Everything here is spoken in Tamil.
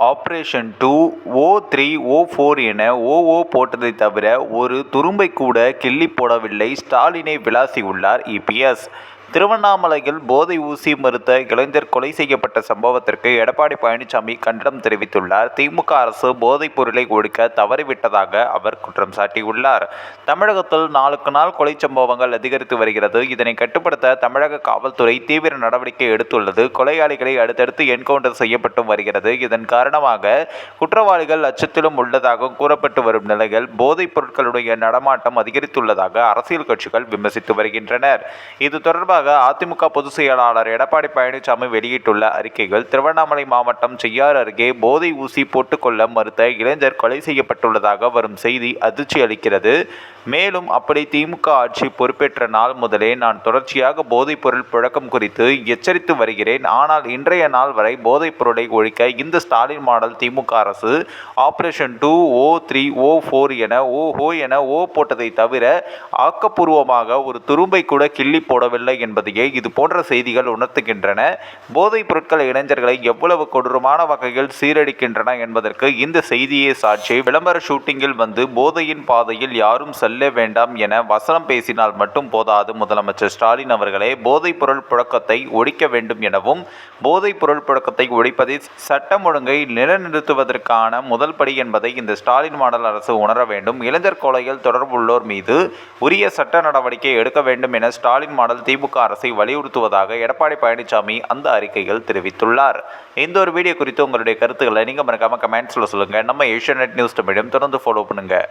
Operation two o three o four என ஓ ஓ போட்டதை தவிர ஒரு துரும்பை கூட கிள்ளி போடவில்லை. ஸ்டாலினை விளாசியுள்ளார் இபிஎஸ் திருவண்ணாமலையில் போதை ஊசி மறுத்த இளைஞர் கொலை செய்யப்பட்ட சம்பவத்திற்கு எடப்பாடி பழனிசாமி கண்டனம் தெரிவித்துள்ளார். திமுக அரசு போதைப் பொருளை ஒழிக்க தவறிவிட்டதாக அவர் குற்றம் சாட்டியுள்ளார். தமிழகத்தில் நாளுக்கு நாள் கொலை சம்பவங்கள் அதிகரித்து வருகிறது. இதனை கட்டுப்படுத்த தமிழக காவல்துறை தீவிர நடவடிக்கை எடுத்துள்ளது. கொலையாளிகளை அடுத்தடுத்து என்கவுண்டர் செய்யப்பட்டு வருகிறது. இதன் காரணமாக குற்றவாளிகள் அச்சத்திலும் உள்ளதாக கூறப்பட்டு வரும் நிலையில் போதைப் பொருட்களுடைய நடமாட்டம் அதிகரித்துள்ளதாக அரசியல் கட்சிகள் விமர்சித்து வருகின்றனர். இது தொடர்பாக அதிமுக பொதுச் செயலாளர் எடப்பாடி பழனிசாமி வெளியிட்டுள்ள அறிக்கைகள் திருவண்ணாமலை மாவட்டம் செய்யாறு அருகே போதை ஊசி போட்டுக்கொள்ள மறுத்த இளைஞர் கொலை செய்யப்பட்டுள்ளதாக வரும் செய்தி அதிர்ச்சி அளிக்கிறது. மேலும் அப்படி திமுக ஆட்சி பொறுப்பேற்ற நாள் முதலே நான் தொடர்ச்சியாக போதைப் பொருள் புழக்கம் குறித்து எச்சரித்து வருகிறேன். ஆனால் இன்றைய நாள் வரை போதைப் பொருளை ஒழிக்க இந்த ஸ்டாலின் மாடல் திமுக அரசு operation two o three o four என ஓ ஹோ என ஓ போட்டதை தவிர ஆக்கப்பூர்வமாக ஒரு துரும்பை கூட கிள்ளி போடவில்லை என்பதையே இது போன்ற செய்திகள் உணர்த்துகின்றன. போதைப் பொருட்கள் இளைஞர்களை எவ்வளவு கொடூரமான வகையில் சீரழிக்கின்றன என்பதற்கு இந்த செய்தியே சாட்சி. விளம்பர ஷூட்டிங்கில் வந்து போதையின் பாதையில் யாரும் செல்ல வேண்டாம் என வசனம் பேசினால் மட்டும் போதாது. முதலமைச்சர் ஸ்டாலின் அவர்களே போதைப் பொருள் புழக்கத்தை ஒழிக்க வேண்டும் எனவும் போதைப் பொருள் புழக்கத்தை ஒழிப்பதை சட்டம் ஒழுங்கை நிலைநிறுத்துவதற்கான முதல் படி என்பதை இந்த ஸ்டாலின் மாடல் அரசு உணர வேண்டும். இளைஞர் கொலையில் தொடர்புள்ளோர் மீது உரிய சட்ட நடவடிக்கை எடுக்க வேண்டும் என ஸ்டாலின் மாடல் திமுக அரசை வலியுறுத்துவதாக எடப்பாடி பழனிசாமி அந்த அறிக்கையில் தெரிவித்துள்ளார். இந்த ஒரு வீடியோ குறித்து உங்களுடைய கருத்துக்களை நீங்கள் மறக்காமல் கமெண்ட்ஸில் சொல்லுங்கள் நம்ம ஏஷியா நியூஸ் தமிழையும் தொடர்ந்து ஃபாலோ பண்ணுங்கள்